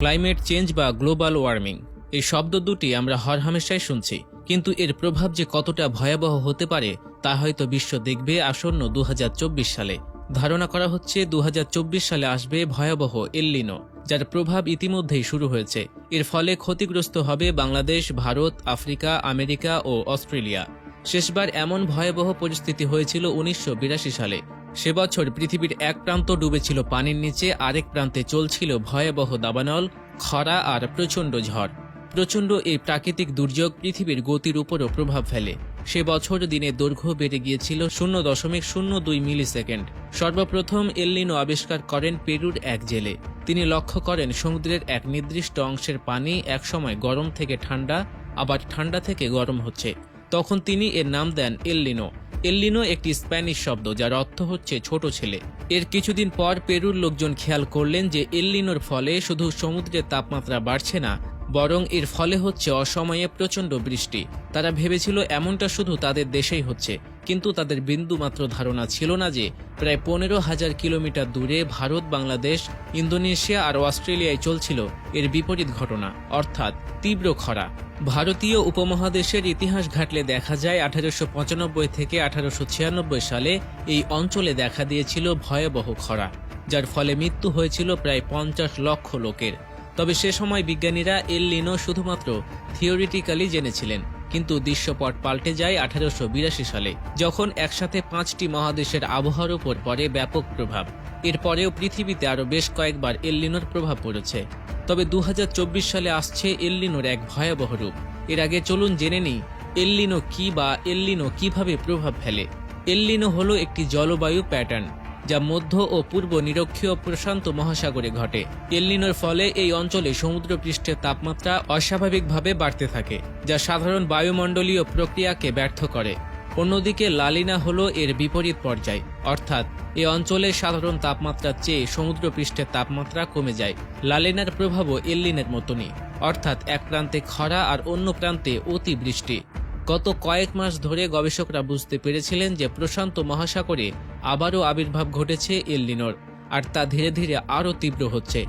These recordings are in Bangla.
ক্লাইমেট চেঞ্জ বা গ্লোবাল ওয়ার্মিং। এই শব্দ দুটি আমরা হরহামেশাই শুনছি, কিন্তু এর প্রভাব যে কতটা ভয়াবহ হতে পারে, তা হয়তো বিশ্ব দেখবে আসন্ন দু হাজার চব্বিশ সালে। ধারণা করা হচ্ছে দু হাজার চব্বিশ সালে আসবে ভয়াবহ এল্লিনো যার প্রভাব ইতিমধ্যেই শুরু হয়েছে। এর ফলে ক্ষতিগ্রস্ত হবে বাংলাদেশ, ভারত, আফ্রিকা, আমেরিকা ও অস্ট্রেলিয়া। শেষবার এমন ভয়াবহ পরিস্থিতি হয়েছিল উনিশশো বিরাশি সালে সে বছর পৃথিবীর এক প্রান্ত ডুবেছিল পানির নিচে, আরেক প্রান্তে চলছিল ভয়াবহ দাবানল, খরা আর প্রচণ্ড ঝড়। প্রচণ্ড এই প্রাকৃতিক দুর্যোগ পৃথিবীর গতির উপরও প্রভাব ফেলে। সে বছর দিনের দৈর্ঘ্য বেড়ে গিয়েছিল শূন্য দশমিক শূন্য দুই মিলি সেকেন্ড সর্বপ্রথম এল্লিনো আবিষ্কার করেন পেরুর এক জেলে। তিনি লক্ষ্য করেন সমুদ্রের এক নির্দিষ্ট অংশের পানি একসময় গরম থেকে ঠান্ডা, আবার ঠান্ডা থেকে গরম হচ্ছে। তখন তিনি এর নাম দেন এল্লিনো এল্লিনো একটি স্প্যানিশ শব্দ, যার অর্থ হচ্ছে ছোট ছেলে। এর কিছুদিন পর পেরুর লোকজন খেয়াল করলেন যে এল্লিনোর ফলে শুধু সমুদ্রের তাপমাত্রা বাড়ছে না বরং এর ফলে হচ্ছে অসময়ে প্রচণ্ড বৃষ্টি। তারা ভেবেছিল এমনটা শুধু তাদের দেশেই হচ্ছে, কিন্তু তাদের বিন্দুমাত্র ধারণা ছিল না যে প্রায় পনেরো হাজার কিলোমিটার দূরে ভারত, বাংলাদেশ, ইন্দোনেশিয়া আর অস্ট্রেলিয়ায় চলছিল এর বিপরীত ঘটনা, অর্থাৎ তীব্র খরা। ভারতীয় উপমহাদেশের ইতিহাস ঘাটলে দেখা যায় আঠারোশো পঁচানব্বই থেকে আঠারোশো ছিয়ানব্বই সালে এই অঞ্চলে দেখা দিয়েছিল ভয়াবহ খরা, যার ফলে মৃত্যু হয়েছিল প্রায় পঞ্চাশ লক্ষ লোকের। তবে সে সময় বিজ্ঞানীরা এল লিনো শুধুমাত্র থিওরিটিক্যালি জেনেছিলেন, কিন্তু দৃশ্যপট পাল্টে যায় আঠারোশো বিরাশি সালে, যখন একসাথে পাঁচটি মহাদেশের আবহাওয়ার উপর পড়ে ব্যাপক প্রভাব। এরপরেও পৃথিবীতে আরও বেশ কয়েকবার এল্লিনোর প্রভাব পড়েছে। তবে দু হাজার চব্বিশ সালে আসছে এল্লিনোর এক ভয়াবহ রূপ। এর আগে চলুন জেনে নিই এল্লিনো কি বা এল্লিনো কীভাবে প্রভাব ফেলে। এল্লিনো হলো একটি জলবায়ু প্যাটার্ন। যা মধ্য ও পূর্ব নিরক্ষীয় প্রশান্ত মহাসাগরে ঘটে। এলনিনোর ফলে এই অঞ্চলে সমুদ্রপৃষ্ঠের তাপমাত্রা অস্বাভাবিকভাবে বাড়তে থাকে, যা সাধারণ বায়ুমণ্ডলীয় প্রক্রিয়াকে ব্যর্থ করে। অন্যদিকে লালিনা হলো এর বিপরীত পর্যায়, অর্থাৎ এ অঞ্চলে সাধারণ তাপমাত্রার চেয়ে সমুদ্রপৃষ্ঠের তাপমাত্রা কমে যায়। লালিনার প্রভাবও এল্লিনের মতনই, অর্থাৎ এক প্রান্তে খরা আর অন্য প্রান্তে অতি বৃষ্টি গত কয়েক মাস ধরে গবেষকরা বুঝতে পেরেছিলেন যে প্রশান্ত মহাসাগরে আবারও আবির্ভাব ঘটেছে এল্লিনোর আর তা ধীরে ধীরে আরও তীব্র হচ্ছে।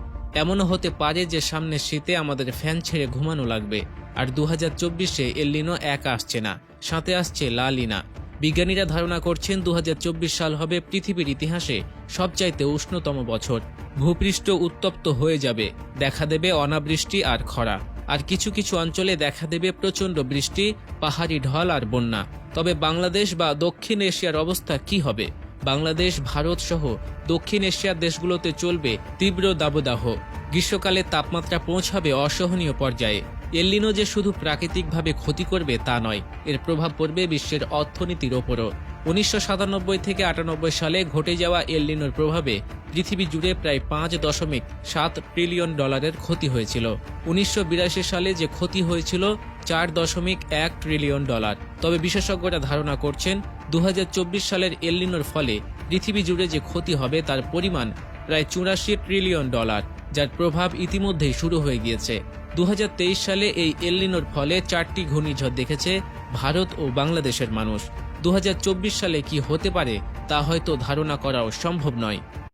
এমনও হতে পারে যে সামনে শীতে আমাদের ফ্যান ছেড়ে ঘুমানো লাগবে, আর দু হাজার চব্বিশে এল্লিনো একা আসছে না, সাথে আসছে লালিনা বিজ্ঞানীরা ধারণা করছেন দু হাজার চব্বিশ সাল হবে পৃথিবীর ইতিহাসে সবচাইতে উষ্ণতম বছর। ভূপৃষ্ঠ উত্তপ্ত হয়ে যাবে, দেখা দেবে অনাবৃষ্টি আর খরা, আর কিছু কিছু অঞ্চলে দেখা দেবে প্রচণ্ড বৃষ্টি, পাহাড়ি ঢল আর বন্যা। তবে বাংলাদেশ বা দক্ষিণ এশিয়ার অবস্থা কি হবে? বাংলাদেশ, ভারত সহ দক্ষিণ এশিয়ার দেশগুলোতে চলবে তীব্র দাবদাহ। গ্রীষ্মকালে তাপমাত্রা পৌঁছাবে অসহনীয় পর্যায়ে। এল্লিনো যে শুধু প্রাকৃতিকভাবে ক্ষতি করবে তা নয়, এর প্রভাব পড়বে বিশ্বের অর্থনীতির ওপরও। উনিশশো সাতানব্বই থেকে আটানব্বই সালে ঘটে যাওয়া এল্লিনোর প্রভাবে পৃথিবী জুড়ে প্রায় পাঁচ দশমিক সাত ট্রিলিয়ন ডলারের ক্ষতি হয়েছিল। উনিশশো বিরাশি সালে যে ক্ষতি হয়েছিল, চার দশমিক এক ট্রিলিয়ন ডলার। তবে বিশেষজ্ঞরা ধারণা করছেন দু হাজার চব্বিশ সালের এলিনোর ফলে পৃথিবী জুড়ে যে ক্ষতি হবে তার পরিমাণ প্রায় চুরাশি ট্রিলিয়ন ডলার, যার প্রভাব ইতিমধ্যেই শুরু হয়ে গিয়েছে। দুহাজার তেইশ সালে এই এলিনোর ফলে চারটি ঘূর্ণিঝড় দেখেছে ভারত ও বাংলাদেশের মানুষ। দু হাজার চব্বিশ সালে কি হতে পারে তা হয়তো ধারণা করাও সম্ভব নয়।